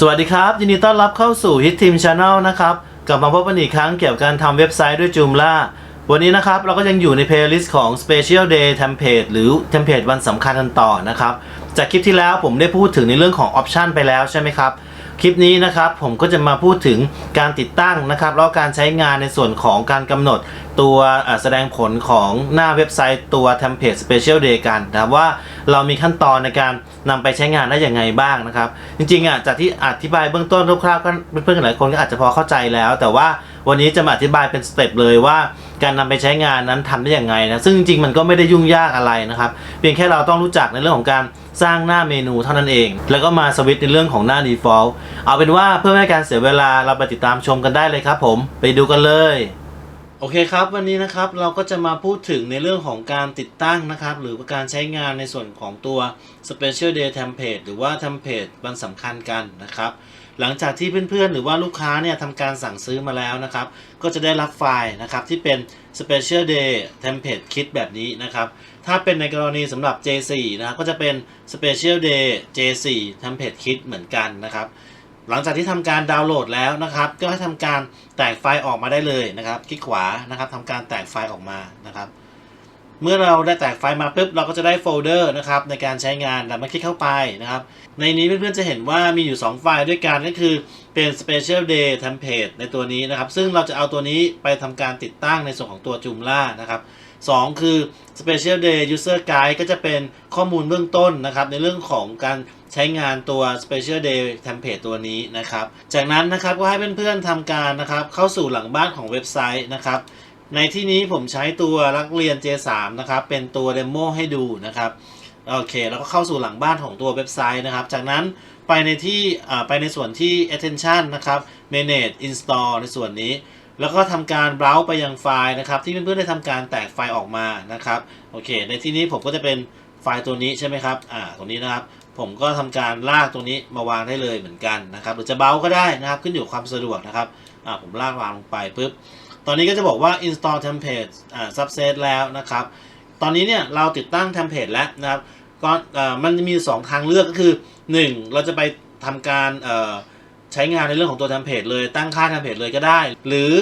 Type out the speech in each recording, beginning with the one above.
สวัสดีครับยินดีต้อนรับเข้าสู่ Hit Team Channel นะครับกลับมาพบกันอีกครั้งเกี่ยวกับการทำเว็บไซต์ด้วย Joomla วันนี้นะครับเราก็ยังอยู่ในเพลย์ลิสต์ของ Special Day Template หรือ Template วันสำคัญกันต่อนะครับ จากคลิปที่แล้วผมได้พูดถึงในเรื่องของ Option ไปแล้วใช่ไหมครับ คลิปนี้นะครับผมก็จะมาพูดถึงการติดตั้งนะครับแล้วการใช้งานในส่วนของการกำหนดตัวแสดงผลของหน้าเว็บไซต์ตัว Template Special Day กันนะครับว่าเรามีขั้นตอนในการนำไปใช้งานได้อย่างไงบ้างนะครับ จริงๆอะจากที่อธิบายเบื้องต้นคร่าวๆก็เพื่อนๆหลายคนก็อาจจะพอเข้าใจแล้ว แต่ว่า วันนี้จะมาอธิบายเป็นสเต็ปเลยว่าการนำไปใช้งานนั้นทำได้อย่างไงนะซึ่งจริงๆมันก็ไม่ได้ยุ่งยากอะไรนะครับเพียงแค่เราต้องรู้จักในเรื่องของการสร้างหน้าเมนูเท่านั้นเอง แล้วก็มาสวิตช์ในเรื่องของหน้า default เอาเป็นว่าเพื่อไม่ให้การเสียเวลาเราไปติดตามชมกันได้เลยครับผมไปดูกันเลยโอเคครับวันนี้นะครับเราก็จะมาพูดถึงในเรื่องของการติดตั้งนะครับ หรือการใช้งานในส่วนของตัว Special Day Template หรือว่า Template วันสำคัญกันนะครับ หลังจากที่เพื่อนๆ หรือว่าลูกค้าเนี่ยทำการสั่งซื้อมาแล้วนะครับ ก็จะได้รับไฟล์นะครับที่เป็น Special Day Template Kit แบบนี้นะครับ ถ้าเป็นในกรณีสำหรับ J4 นะครับก็จะเป็น Special Day J4 Template Kit เหมือนกันนะครับ หลังจากที่ทำการดาวน์โหลดแล้วนะครับ ก็ให้ทำการแตกไฟล์ออกมาได้เลยนะครับ คลิกขวานะครับทำการแตกไฟล์ออกมานะครับ เมื่อเราได้แตกไฟล์มาปุ๊บเราก็จะได้โฟลเดอร์นะครับในการใช้งานแล้วมาคลิกเข้าไปนะครับ ในนี้เพื่อนๆจะเห็นว่ามีอยู่ 2 ไฟล์ด้วยกันก็คือเป็น Special Day Template ในตัวนี้นะครับ ซึ่งเราจะเอาตัวนี้ไปทำการติดตั้งในส่วนของตัว Joomla นะครับ2คือ Special Day User Guide ก็จะเป็นข้อมูลเบื้องต้นนะครับ ในเรื่องของการใช้งานตัว Special Day Template ตัวนี้นะครับ จากนั้นนะครับก็ให้เพื่อนๆทำการนะครับเข้าสู่หลังบ้านของเว็บไซต์นะครับ ในที่นี้ผมใช้ตัวนักเรียน J3 นะครับ เป็นตัวเดโมให้ดูนะครับโอเค แล้วก็เข้าสู่หลังบ้านของตัวเว็บไซต์นะครับ จากนั้นไปในที่ไปในส่วนที่ attention นะครับ manage install ในส่วนนี้ แล้วก็ทำการ browse ไปยังไฟล์นะครับ ที่เพื่อนๆได้ทำการแตกไฟล์ออกมานะครับโอเค ในที่นี้ผมก็จะเป็นไฟล์ตัวนี้ใช่ไหมครับอ่าตรงนี้นะครับ ผมก็ทำการลากตรงนี้มาวางได้เลยเหมือนกันนะครับ หรือจะเบาก็ได้นะครับ ขึ้นอยู่ความสะดวกนะครับอ่าผมลากวางลงไปปุ๊บ ตอนนี้ก็จะบอกว่า install template อ่า subset แล้วนะครับ ตอนนี้เนี่ยเราติดตั้ง template แล้วนะครับก็เอ่อมันจะมี 2 ทางเลือกก็คือ 1 เราจะไปทำการอ่อใช้งานในเรื่องของตัว template เลยตั้งค่า template เลยก็ได้ หรือ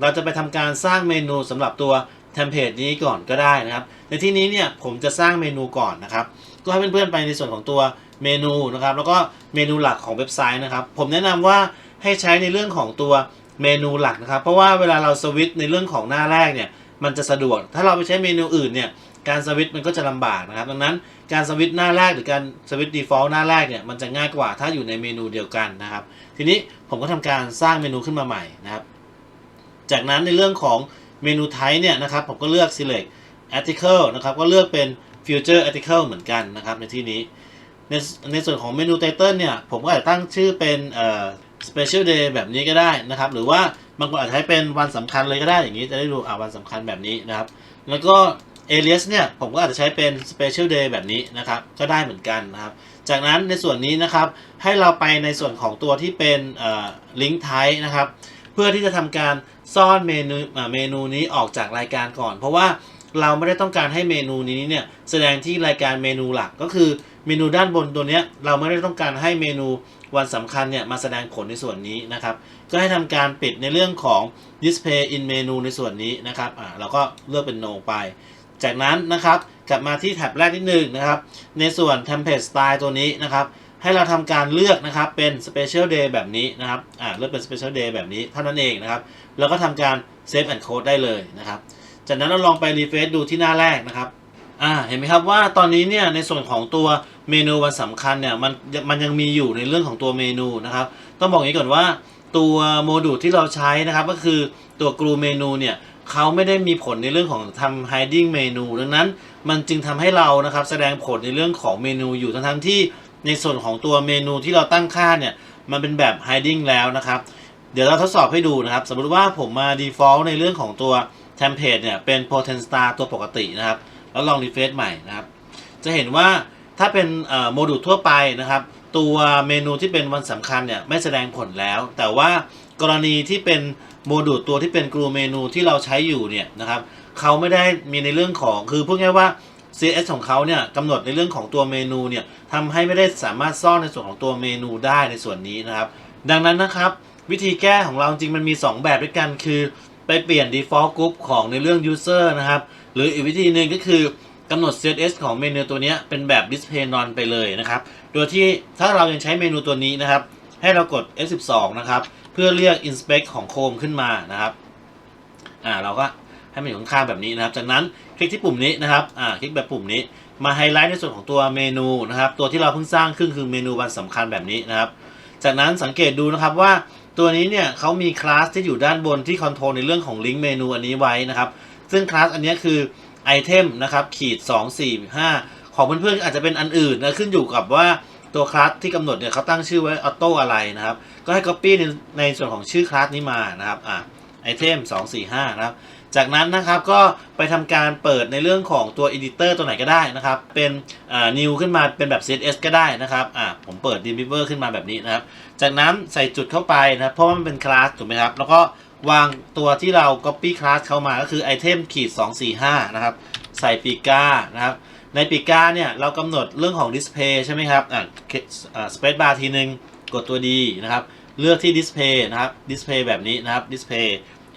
เราจะไปทำการสร้างเมนูสำหรับตัว template นี้ก่อนก็ได้นะครับ ในที่นี้เนี่ยผมจะสร้างเมนูก่อนนะครับ ก็ให้เพื่อนๆไปในส่วนของตัวเมนูนะครับ แล้วก็เมนูหลักของเว็บไซต์นะครับ ผมแนะนำว่าให้ใช้ในเรื่องของตัว เมนูหลักนะครับ เพราะว่าเวลาเราสวิตช์ในเรื่องของหน้าแรกเนี่ยมันจะสะดวก ถ้าเราไปใช้เมนูอื่นเนี่ยการสวิตช์มันก็จะลำบากนะครับ ดังนั้นการสวิตช์หน้าแรกหรือการสวิตช์ default หน้าแรกเนี่ยมันจะง่ายกว่าถ้าอยู่ในเมนูเดียวกันนะครับ ทีนี้ผมก็ทำการสร้างเมนูขึ้นมาใหม่นะครับ จากนั้นในเรื่องของเมนู type เนี่ยนะครับผมก็เลือก select article นะครับก็เลือกเป็น future article เหมือนกันนะครับในที่นี้ในในส่วนของเมนู title เนี่ยผมก็อาจจะตั้งชื่อเป็น เอ่อ special day แบบนี้ก็ได้นะครับ หรือว่าบางคนอาจจะใช้เป็นวันสำคัญเลยก็ได้อย่างนี้จะได้ดูอ่าวันสำคัญแบบนี้นะครับ แล้วก็ alias เนี่ยผมก็อาจจะใช้เป็น special day แบบนี้นะครับ ก็ได้เหมือนกันนะครับ จากนั้นในส่วนนี้นะครับ ให้เราไปในส่วนของตัวที่เป็นเอ่อ link type นะครับ เพื่อที่จะทำการซ่อนเมนูเมนูนี้ออกจากรายการก่อน เพราะว่าเราไม่ได้ต้องการให้เมนูนี้เนี่ยแสดงที่รายการเมนูหลักก็คือ เมนูด้านบนตัวนี้เราไม่ได้ต้องการให้เมนูวันสำคัญเนี่ยมาแสดงผลในส่วนนี้นะครับ ก็ให้ทำการปิดในเรื่องของ display in menu ในส่วนนี้นะครับอ่าเราก็เลือกเป็น no ไป จากนั้นนะครับกลับมาที่แท็บแรกนิดนึงนะครับ ในส่วน template style ตัวนี้นะครับให้เราทำการเลือกนะครับเป็น special day แบบนี้นะครับอ่าเลือกเป็น special day แบบนี้เท่านั้นเองนะครับแล้วก็ทำการ save and code ได้เลยนะครับ จากนั้นเราลองไป refresh ดูที่หน้าแรกนะครับ อ่าเห็นไหมครับว่าตอนนี้เนี่ยในส่วนของตัวเมนูวันสำคัญเนี่ยมันมันยังมีอยู่ในเรื่องของตัวเมนูนะครับต้องบอกอย่างนี้ก่อนว่าตัวโมดูลที่เราใช้นะครับก็คือตัว glue เมนูเนี่ยเขาไม่ได้มีผลในเรื่องของทำ hiding เมนูดังนั้นมันจึงทำให้เรานะครับแสดงผลในเรื่องของเมนูอยู่ทั้งๆที่ในส่วนของตัวเมนูที่เราตั้งค่าเนี่ยมันเป็นแบบ hiding แล้วนะครับ เดี๋ยวเราทดสอบให้ดูนะครับ สมมติว่าผมมา default ในเรื่องของตัว template เนี่ยเป็น potent star ตัวปกตินะครับ แล้วลอง refresh ใหม่นะครับ จะเห็นว่าถ้าเป็นโมดูลทั่วไปนะครับ ตัวเมนูที่เป็นวันสำคัญเนี่ยไม่แสดงผลแล้ว แต่ว่ากรณีที่เป็นโมดูลตัวที่เป็นกรูเมนูที่เราใช้อยู่เนี่ยนะครับเขาไม่ได้มีในเรื่องของคือพูดง่ายว่า CS ของเขาเนี่ยกำหนดในเรื่องของตัวเมนูเนี่ยทำให้ไม่ได้สามารถซ่อนในส่วนของตัวเมนูได้ในส่วนนี้นะครับ ดังนั้นนะครับ วิธีแก้ของเราจริงมันมี 2 แบบด้วยกันคือ ไปเปลี่ยน default group ของในเรื่อง user นะครับ หรืออีกวิธีหนึ่งก็คือกำหนด CSS ของเมนูตัวนี้เป็นแบบ display none ไปเลยนะครับ โดยที่ถ้าเรายังใช้เมนูตัวนี้นะครับ ให้เรากด F12 นะครับ เพื่อเรียก inspect ของ Chrome ขึ้นมานะครับ อ่าเราก็ให้มันอยู่ข้างๆแบบนี้นะครับ จากนั้นคลิกที่ปุ่มนี้นะครับ อ่า คลิกแบบปุ่มนี้ มาไฮไลท์ในส่วนของตัวเมนูนะครับ ตัวที่เราเพิ่งสร้างขึ้นคือเมนูวันสำคัญแบบนี้นะครับ จากนั้นสังเกตดูนะครับว่าตัวนี้เนี่ยเขามีคลาสที่อยู่ด้านบนที่คอนโทรลในเรื่องของลิงก์เมนูอันนี้ไว้นะครับ ซึ่งคลาสอันนี้คือไอเทมนะครับขีด 2 4 5 ของเพื่อนๆอาจจะเป็นอันอื่นนะขึ้นอยู่กับว่าตัวคลาสที่กำหนดเนี่ยเขาตั้งชื่อไว้ออโต้อะไรนะครับ ก็ให้ Copy ในในส่วนของชื่อคลาสนี้มานะครับอ่าไอเทม2 4 5นะครับจากนั้นนะครับก็ไปทำการเปิดในเรื่องของตัว Editor ตัวไหนก็ได้นะครับ เป็นอ่า new ขึ้นมาเป็นแบบ CSS ก็ได้นะครับอ่าผมเปิด d e v i v e r ขึ้นมาแบบนี้นะครับ จากนั้นใส่จุดเข้าไปนะเพราะว่ามันเป็นคลาสถูกไหมครับ แล้วก็ วางตัวที่เรา copy class เข้ามาก็คือ item ขีด245 นะครับ ใส่ปีก้านะครับ ในปีก้าเนี่ย เรากำหนดเรื่องของ display ใช่ไหมครับ อ่า space bar ทีนึง กดตัว D นะครับ เลือกที่ display นะครับ display แบบนี้นะครับ display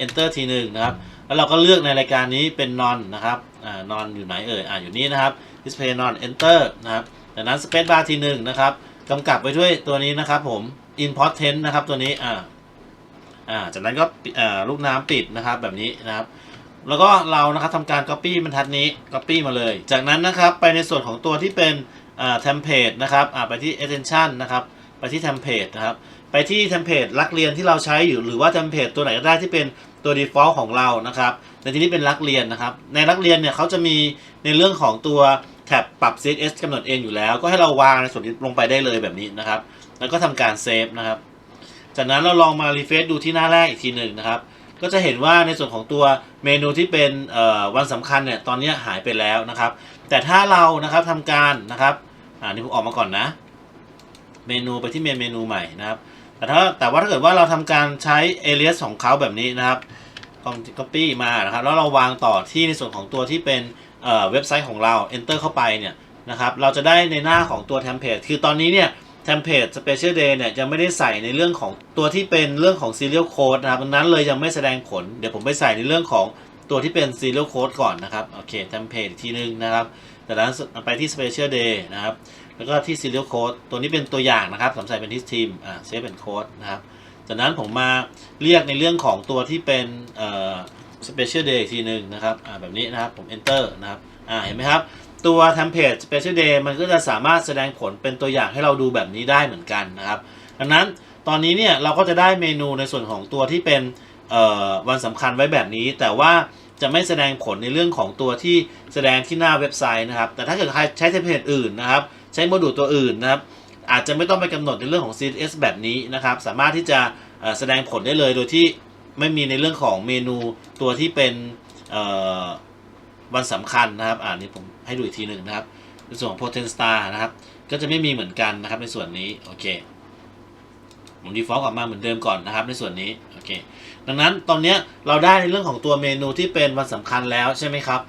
enter ทีหนึ่งนะครับ แล้วเราก็เลือกในรายการนี้เป็น non นะครับอ่า non อยู่ไหนเอ่ย อ่าอยู่นี่นะครับ display non enter นะครับจากนั้น space bar ทีหนึ่งนะครับกำกับไปด้วยตัวนี้นะครับผม import tense นะครับตัวนี้อ่า อ่าจากนั้นก็ลูกน้ำปิดนะครับแบบนี้นะครับ แล้วก็เรานะครับทำการ copy บรรทัดนี้ copy มาเลย จากนั้นนะครับไปในส่วนของตัวที่เป็นอ่า template นะครับอ่าไปที่ extension นะครับไปที่ template นะครับไปที่ template ลักเรียนที่เราใช้อยู่หรือว่า template ตัวไหนก็ได้ที่เป็นตัว default ของเรานะครับในที่นี้เป็นลักเรียนนะครับ ในลักเรียนเนี่ยเขาจะมีในเรื่องของตัวแท็บปรับ CSS กำหนดเองอยู่แล้ว ก็ให้เราวางในส่วนนี้ลงไปได้เลยแบบนี้นะครับ แล้วก็ทำการเซฟนะครับ จากนั้นเราลองมารีเฟซดูที่หน้าแรกอีกทีหนึ่งนะครับ ก็จะเห็นว่าในส่วนของตัวเมนูที่เป็นวันสำคัญเนี่ยตอนนี้หายไปแล้วนะครับ แต่ถ้าเรานะครับทำการนะครับอ่านี่ผมออกมาก่อนนะ เมนูไปที่เมนเมนูใหม่นะครับแต่ถ้าแต่ว่าถ้าเกิดว่าเราทำการใช้ alias ของเขาแบบนี้นะครับ copy มานะครับแล้วเราวางต่อที่ในส่วนของตัวที่เป็นเอ่อเว็บไซต์ของเรา enter เข้าไปเนี่ยนะครับ เราจะได้ในหน้าของตัวเทมเพลตคือตอนนี้เนี่ย เทมเพลต special day เนี่ยจะไม่ได้ใส่ในเรื่องของตัวที่เป็นเรื่องของ serial code นะครับดังนั้นเลยยังไม่แสดงผล เดี๋ยวผมไปใส่ในเรื่องของตัวที่เป็น serial code ก่อนนะครับ โอเคเทมเพลตทีนึงนะครับจากนั้นไปที่ special day นะครับ แล้วก็ที่ serial code ตัวนี้เป็นตัวอย่างนะครับผมใส่เป็นที่ทีมอ่าเซฟเป็นโค้ดนะครับ จากนั้นผมมาเรียกในเรื่องของตัวที่เป็นเอ่อ special day อีกทีหนึ่งนะครับอ่าแบบนี้นะครับผม enter นะครับอ่าเห็นไหมครับ ตัว template special day มันก็จะสามารถแสดงผลเป็นตัวอย่างให้เราดูแบบนี้ได้เหมือนกันนะครับ ดังนั้นตอนนี้เนี่ยเราก็จะได้เมนูในส่วนของตัวที่เป็นวันสำคัญไว้แบบนี้ แต่ว่าจะไม่แสดงผลในเรื่องของตัวที่แสดงที่หน้าเว็บไซต์นะครับ แต่ถ้าเกิดใครใช้เทมเพลตอื่นนะครับ ใช้โมดูลตัวอื่นนะครับ อาจจะไม่ต้องไปกำหนดในเรื่องของ CSS แบบนี้นะครับ สามารถที่จะแสดงผลได้เลยโดยที่ไม่มีในเรื่องของเมนูตัวที่เป็น วันสำคัญนะครับอ่านี่ผมให้ดูอีกทีหนึ่งนะครับ ในส่วนของ Potent Star นะครับ ก็จะไม่มีเหมือนกันนะครับ ในส่วนนี้โอเคผม default ออกมาเหมือนเดิมก่อนนะครับ ในส่วนนี้โอเคดังนั้นตอนนี้เราได้ในเรื่องของตัวเมนูที่เป็นวันสำคัญแล้วใช่ไหมครับ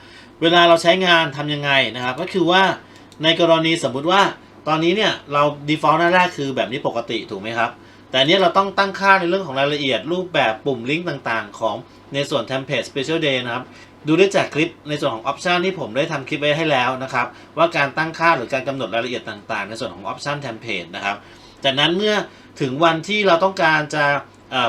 เวลาเราใช้งานทำยังไงนะครับ ก็คือว่าในกรณีสมมุติว่าตอนนี้เนี่ยเรา default หน้าแรกคือแบบนี้ปกติถูกไหมครับ แต่เนี้ยเราต้องตั้งค่าในเรื่องของรายละเอียดรูปแบบปุ่มลิงก์ต่างๆ ของในส่วน template special day นะครับ ดูได้จากคลิปในส่วนของ option ที่ผมได้ทำคลิปไว้ให้แล้วนะครับ ว่าการตั้งค่าหรือการกำหนดรายละเอียดต่างๆ ในส่วนของ option template นะครับจากนั้นเมื่อถึงวันที่เราต้องการจะ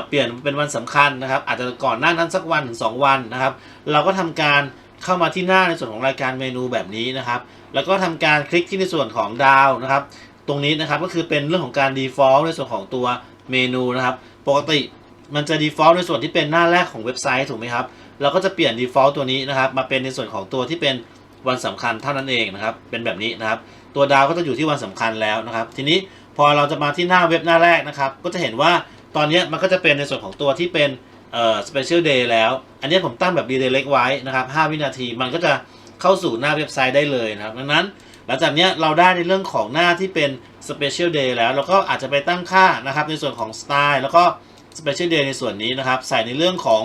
เปลี่ยนเป็นวันสำคัญนะครับ อาจจะก่อนหน้านั้นสักวันถึง2วันนะครับ เราก็ทำการเข้ามาที่หน้าในส่วนของรายการเมนูแบบนี้นะครับ แล้วก็ทำการคลิกที่ในส่วนของดาวนะครับ ตรงนี้นะครับก็คือเป็นเรื่องของการ default ในส่วนของตัวเมนูนะครับ ปกติ มันจะ default ในส่วนที่เป็นหน้าแรกของเว็บไซต์ถูกไหมครับ เราก็จะเปลี่ยน default ตัวนี้นะครับ มาเป็นในส่วนของตัวที่เป็นวันสำคัญเท่านั้นเองนะครับ เป็นแบบนี้นะครับ ตัวดาวก็จะอยู่ที่วันสำคัญแล้วนะครับ ทีนี้พอเราจะมาที่หน้าเว็บหน้าแรกนะครับ ก็จะเห็นว่าตอนนี้มันก็จะเป็นในส่วนของตัวที่เป็นเอ่อ special day แล้ว อันนี้ผมตั้งแบบ redirect ไว้นะครับ 5 วินาที มันก็จะเข้าสู่หน้าเว็บไซต์ได้เลยนะครับ ดังนั้นหลังจากนี้เราได้ในเรื่องของหน้าที่เป็น special day แล้ว เราก็อาจจะไปตั้งค่านะครับในส่วนของ style แล้วก็ special day ในส่วนนี้นะครับ ใส่ในเรื่องของ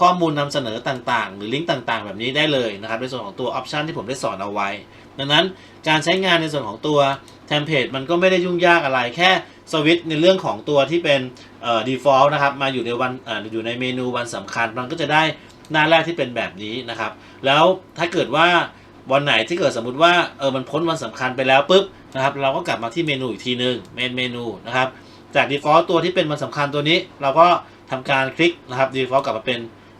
ข้อมูลนำเสนอต่างๆ หรือลิงก์ต่างๆ แบบนี้ได้เลยนะครับ ในส่วนของตัวออปชันที่ผมได้สอนเอาไว้ ดังนั้นการใช้งานในส่วนของตัวเทมเพลตมันก็ไม่ได้ยุ่งยากอะไรแค่สวิตช์ในเรื่องของตัวที่เป็นเอ่อ default นะครับ มาอยู่ในวันออยู่ในเมนูวันสำคัญ มันก็จะได้หน้าแรกที่เป็นแบบนี้นะครับ แล้วถ้าเกิดว่าวันไหนที่เกิดสมมุติว่าเออมันพ้นวันสำคัญไปแล้วปุ๊บนะครับ เราก็กลับมาที่เมนูอีกทีหนึ่งเมนเมนูนะครับ จาก default ตัวที่เป็นวันสำคัญตัวนี้ เราก็ทำการคลิกนะครับ default กลับมาเป็น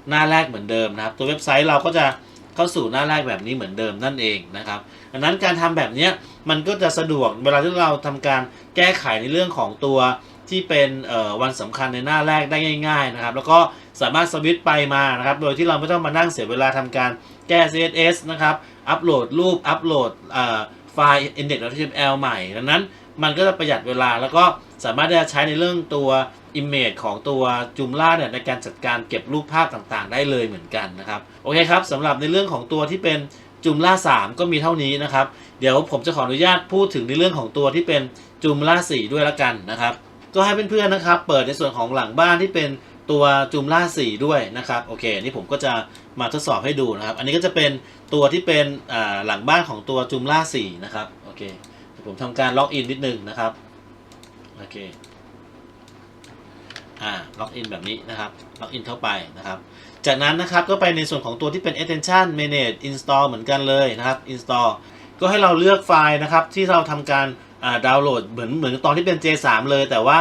หน้าแรกเหมือนเดิมนะครับ ตัวเว็บไซต์เราก็จะเข้าสู่หน้าแรกแบบนี้เหมือนเดิมนั่นเองนะครับดังนั้นการทำแบบนี้มันก็จะสะดวกเวลาที่เราทำการแก้ไขในเรื่องของตัวที่เป็นวันสำคัญในหน้าแรกได้ง่าย ๆนะครับ แล้วก็สามารถสวิตช์ไปมานะครับ โดยที่เราไม่ต้องมานั่งเสียเวลาทำการแก้ CSS นะครับ อัปโหลดรูป อัปโหลดไฟล์ index.html ใหม่ ดังนั้นมันก็จะประหยัดเวลาแล้วก็ สามารถที่จะใช้ในเรื่องตัว Image ของตัวจุมล่าเนี่ยในการจัดการเก็บรูปภาพต่างๆ ได้เลยเหมือนกันนะครับโอเคครับสำหรับในเรื่องของตัวที่เป็นจุมล่า3 ก็มีเท่านี้นะครับ เดี๋ยวผมจะขออนุญาตพูดถึงในเรื่องของตัวที่เป็นจุมล่า4 ด้วยละกันนะครับ ก็ให้เพื่อนๆนะครับ เปิดในส่วนของหลังบ้านที่เป็นตัวจุมล่า4 ด้วยนะครับโอเคนี่ผมก็จะมาทดสอบให้ดูนะครับ อันนี้ก็จะเป็นตัวที่เป็นหลังบ้านของตัวจุมล่า4 นะครับโอเคผมทำการล็อกอินนิดนึงนะครับ โอเคอ่าล็อกอินแบบนี้นะครับล็อกอินเข้าไปนะครับ จากนั้นนะครับก็ไปในส่วนของตัวที่เป็น extension manage install เหมือนกันเลยนะครับ install ก็ให้เราเลือกไฟล์นะครับที่เราทำการอ่าดาวน์โหลดเหมือนเหมือนตอนที่เป็น J3 เลย แต่ว่า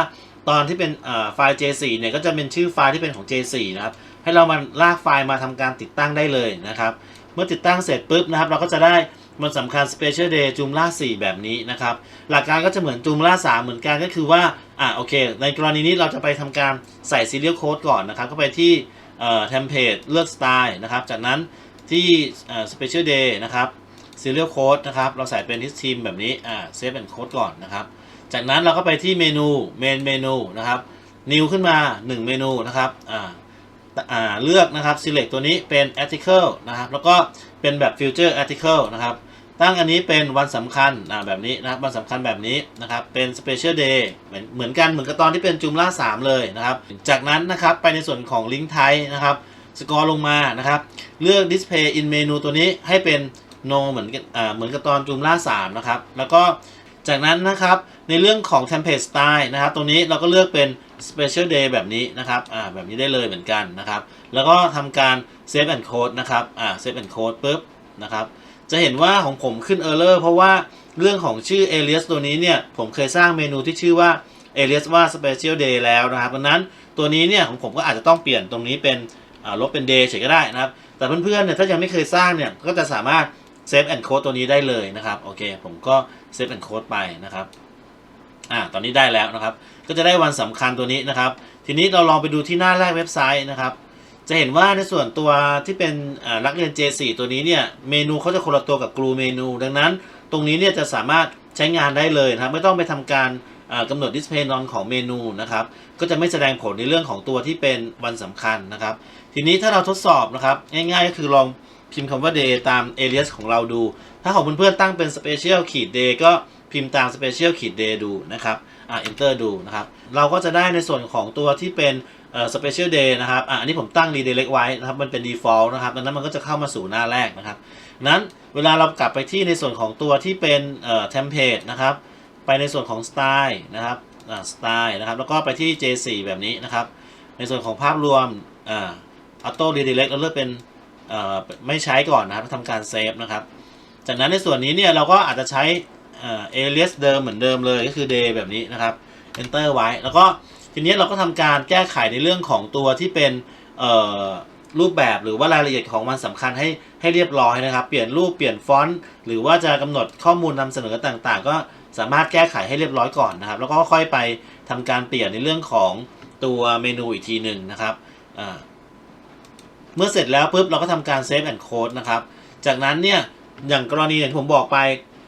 ตอนที่เป็นอ่าไฟล์ J4 เนี่ยก็จะเป็นชื่อไฟล์ที่เป็นของ J4 นะครับให้เรามาลากไฟล์มาทำการติดตั้งได้เลยนะครับ เมื่อติดตั้งเสร็จปุ๊บนะครับ เราก็จะได้ มันสำคัญ Special Day จุมล่า 4 แบบนี้นะครับ หลักการก็จะเหมือนจุมล่า 3 เหมือนกันก็คือว่า อ่าโอเค ในกรณีนี้เราจะไปทำการใส่ Serial Code ก่อนนะครับ ก็ไปที่เอ่อ Template เลือกสไตล์นะครับ จากนั้นที่เอ่อ Special Day นะครับ Serial Code นะครับ เราใส่เป็น His Team แบบนี้ อ่า Save and Code ก่อนนะครับ จากนั้นเราก็ไปที่เมนู Main เมนูนะครับ New ขึ้นมา 1 เมนูนะครับ อ่าอ่าเลือกนะครับ select ตัวนี้เป็น article นะครับ แล้วก็เป็นแบบ future article นะครับ ตั้งอันนี้เป็นวันสำคัญอ่าแบบนี้นะครับวันสำคัญแบบนี้นะครับเป็น special day เหมือนเหมือนกันเหมือนกับตอนที่เป็นจุมล่า3เลยนะครับ จากนั้นนะครับไปในส่วนของ link type นะครับสกอร์ลงมานะครับเลือก display in menu ตัวนี้ให้เป็น no เหมือนกันอ่าเหมือนกับตอนจุมล่า3นะครับแล้วก็จากนั้นนะครับในเรื่องของ template style นะครับตรงนี้เราก็เลือกเป็น special day แบบนี้นะครับอ่าแบบนี้ได้เลยเหมือนกันนะครับ แล้วก็ทำการ save and code นะครับอ่า save and code ปุ๊บนะครับ จะเห็นว่าของผมขึ้น error เพราะว่าเรื่องของชื่อ alias ตัวนี้เนี่ย ผมเคยสร้างเมนูที่ชื่อว่า alias ว่า special day แล้วนะครับดังนั้นตัวนี้เนี่ยของผมก็อาจจะต้องเปลี่ยนตรงนี้เป็นลบเป็น day เฉยก็ได้นะครับ แต่เพื่อนๆเนี่ยถ้ายังไม่เคยสร้างเนี่ยก็จะสามารถ save and code ตัวนี้ได้เลยนะครับโอเค ผมก็ save and code ไปนะครับอ่าตอนนี้ได้แล้วนะครับ ก็จะได้วันสำคัญตัวนี้นะครับ ทีนี้เราลองไปดูที่หน้าแรกเว็บไซต์นะครับ จะเห็นว่าในส่วนตัวที่เป็นรักเรียน J4 ตัวนี้เนี่ยเมนูเขาจะคนละตัวกับกรูเมนู ดังนั้น ตรงนี้เนี่ยจะสามารถใช้งานได้เลยนะครับไม่ต้องไปทำการอ่ากำหนด display none ของเมนูนะครับก็จะไม่แสดงผลในเรื่องของตัวที่เป็นวันสำคัญนะครับ ทีนี้ถ้าเราทดสอบนะครับง่ายๆก็คือลองพิมพ์คำว่า day ตาม alias ของเราดู ถ้าของเพื่อนๆตั้งเป็น special ขีด day ก็พิมพ์ตาม special ขีด day ดูนะครับอ่า enter ดูนะครับ เราก็จะได้ในส่วนของตัวที่เป็น เอ่อ special day นะครับ อ่าอันนี้ผมตั้ง redirect ไว้นะครับ มันเป็น default นะครับ ดังนั้นมันก็จะเข้ามาสู่หน้าแรกนะครับ นั้นเวลาเรากลับไปที่ในส่วนของตัวที่เป็นเอ่อ template นะครับ ไปในส่วนของ style นะครับ อ่า style นะครับ แล้วก็ไปที่ J4 แบบนี้นะครับ ในส่วนของภาพรวม อ่า auto redirect เราเลือกเป็น เอ่อ ไม่ใช้ก่อนนะครับทำการเซฟนะครับ จากนั้นในส่วนนี้เนี่ยเราก็อาจจะใช้เอ่อ alias เดิมเหมือนเดิมเลย ก็คือ day แบบนี้นะครับ enter ไว้ แล้วก็ ทีนี้เราก็ทำการแก้ไขในเรื่องของตัวที่เป็นรูปแบบหรือว่ารายละเอียดของมันสำคัญให้ให้เรียบร้อยนะครับ เปลี่ยนรูปเปลี่ยนฟอนต์หรือว่าจะกำหนดข้อมูลนำเสนอต่างๆ ก็สามารถแก้ไขให้เรียบร้อยก่อนนะครับ แล้วก็ค่อยไปทำการเปลี่ยนในเรื่องของตัวเมนูอีกทีหนึ่งนะครับเมื่อเสร็จแล้วปุ๊บเราก็ทำการเซฟแอนด์โค้ดนะครับ จากนั้นเนี่ยอย่างกรณีอย่างที่ผมบอกไป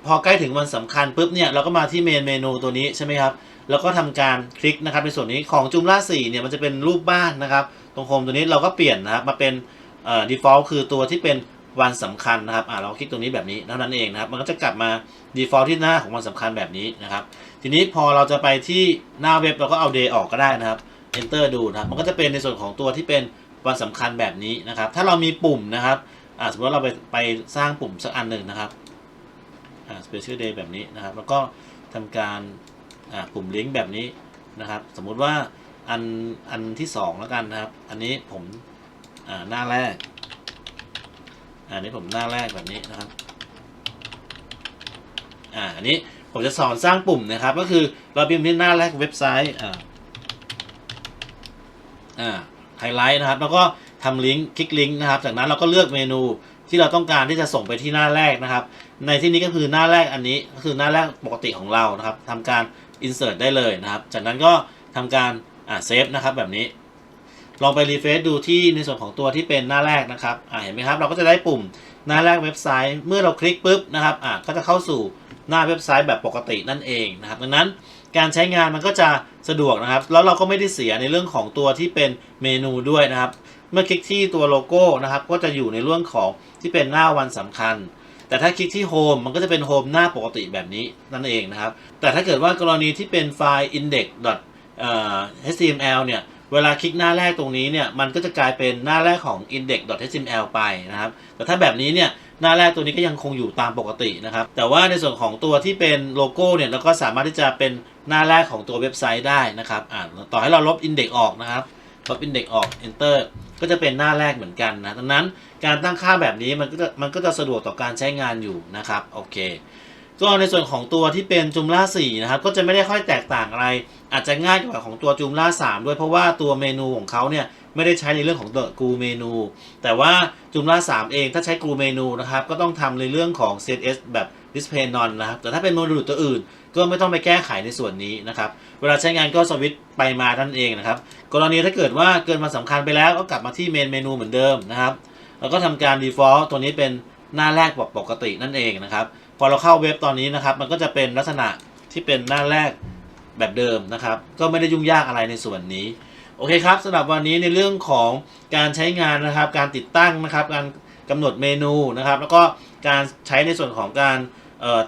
พอใกล้ถึงวันสำคัญปุ๊บเนี่ยเราก็มาที่เมนเมนูตัวนี้ใช่ไหมครับ แล้วก็ทำการคลิกนะครับในส่วนนี้ของจุมล่า4เนี่ยมันจะเป็นรูปบ้านนะครับ ตรงโฮมตัวนี้เราก็เปลี่ยนนะครับมาเป็นเอ่อ default คือตัวที่เป็นวันสำคัญนะครับอ่าเราคลิกตรงนี้แบบนี้เท่านั้นเองนะครับ มันก็จะกลับมา default ที่หน้าของวันสำคัญแบบนี้นะครับ ทีนี้พอเราจะไปที่หน้าเว็บเราก็เอา day ออกก็ได้นะครับ enter ดูนะครับ มันก็จะเป็นในส่วนของตัวที่เป็นวันสำคัญแบบนี้นะครับ ถ้าเรามีปุ่มนะครับอ่าสมมติว่าเราไปไปสร้างปุ่มสักอันหนึ่งนะครับอ่า special day แบบนี้นะครับ แล้วก็ทำการ อ่าปุ่มลิงก์แบบนี้นะครับ สมมุติว่าอันอันที่สองแล้วกันนะครับ อันนี้ผมอ่าหน้าแรก อันนี้ผมหน้าแรกแบบนี้นะครับอ่าอันนี้ผมจะสอนสร้างปุ่มนะครับ ก็คือเราพิมพ์ที่หน้าแรกเว็บไซต์อ่าอ่าไฮไลท์นะครับ แล้วก็ทำลิงก์คลิกลิงก์นะครับ จากนั้นเราก็เลือกเมนูที่เราต้องการที่จะส่งไปที่หน้าแรกนะครับ ในที่นี้ก็คือหน้าแรกอันนี้ก็คือหน้าแรกปกติของเรานะครับทำการ insert ได้เลยนะครับ จากนั้นก็ทำการอ่าเซฟนะครับแบบนี้ ลองไปรีเฟรชดูที่ในส่วนของตัวที่เป็นหน้าแรกนะครับอ่าเห็นไหมครับ เราก็จะได้ปุ่มหน้าแรกเว็บไซต์ เมื่อเราคลิกปุ๊บนะครับอ่าก็จะเข้าสู่หน้าเว็บไซต์แบบปกตินั่นเองนะครับดังนั้นการใช้งานมันก็จะสะดวกนะครับ แล้วเราก็ไม่ได้เสียในเรื่องของตัวที่เป็นเมนูด้วยนะครับ เมื่อคลิกที่ตัวโลโก้นะครับ ก็จะอยู่ในเรื่องของที่เป็นหน้าวันสำคัญ แต่ถ้าคลิกที่โฮมมันก็จะเป็นโฮมหน้าปกติแบบนี้นั่นเองนะครับ แต่ถ้าเกิดว่ากรณีที่เป็นไฟล์ index html เนี่ย เวลาคลิกหน้าแรกตรงนี้เนี่ย มันก็จะกลายเป็นหน้าแรกของ index.html ไปนะครับ แต่ถ้าแบบนี้เนี่ย หน้าแรกตัวนี้ก็ยังคงอยู่ตามปกตินะครับ แต่ว่าในส่วนของตัวที่เป็นโลโก้เนี่ยเราก็สามารถที่จะเป็นหน้าแรกของตัวเว็บไซต์ได้นะครับ ต่อให้เราลบ index ออกนะครับ ลบ index ออก enter ก็จะเป็นหน้าแรกเหมือนกันนะดังนั้นการตั้งค่าแบบนี้มันก็จะมันก็จะสะดวกต่อการใช้งานอยู่นะครับโอเคก็ในส่วนของตัวที่เป็นจุมล่า4นะครับก็จะไม่ได้ค่อยแตกต่างอะไร อาจจะง่ายกว่าของตัวจุมล่า3 ด้วยเพราะว่าตัวเมนูของเขาเนี่ยไม่ได้ใช้ในเรื่องของตัวกูเมนู แต่ว่าจุมล่า3 เองถ้าใช้กูเมนูนะครับก็ต้องทำในเรื่องของ CSS แบบ display none นะครับ แต่ถ้าเป็นโมดูลตัวอื่น ก็ไม่ต้องไปแก้ไขในส่วนนี้นะครับ เวลาใช้งานก็สวิตช์ไปมาท่านเองนะครับ กรณีถ้าเกิดว่าเกินมาสำคัญไปแล้วก็กลับมาที่เมนเมนูเหมือนเดิมนะครับ แล้วก็ทำการ default ตัวนี้เป็นหน้าแรกแบบปกตินั่นเองนะครับ พอเราเข้าเว็บตอนนี้นะครับ มันก็จะเป็นลักษณะที่เป็นหน้าแรกแบบเดิมนะครับ ก็ไม่ได้ยุ่งยากอะไรในส่วนนี้ โอเคครับสำหรับวันนี้ในเรื่องของการใช้งานนะครับ การติดตั้งนะครับ การกำหนดเมนูนะครับ แล้วก็ การใช้ในส่วนของการ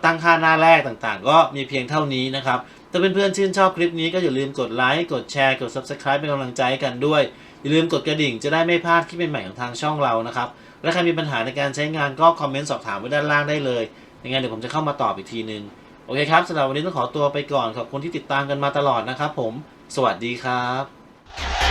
ตั้งค่าหน้าแรกต่างๆ ก็มีเพียงเท่านี้นะครับ ถ้าเพื่อนๆชื่นชอบคลิปนี้ก็อย่าลืมกดไลค์กดแชร์กด Subscribe เป็นกำลังใจให้กันด้วย อย่าลืมกดกระดิ่งจะได้ไม่พลาดคลิปใหม่ๆของทางช่องเรานะครับ และใครมีปัญหาในการใช้งานก็คอมเมนต์สอบถามไว้ด้านล่างได้เลยยังไงเดี๋ยวผมจะเข้ามาตอบอีกทีนึงโอเคครับสำหรับวันนี้ต้องขอตัวไปก่อนขอบคุณที่ติดตามกันมาตลอดนะครับผม สวัสดีครับ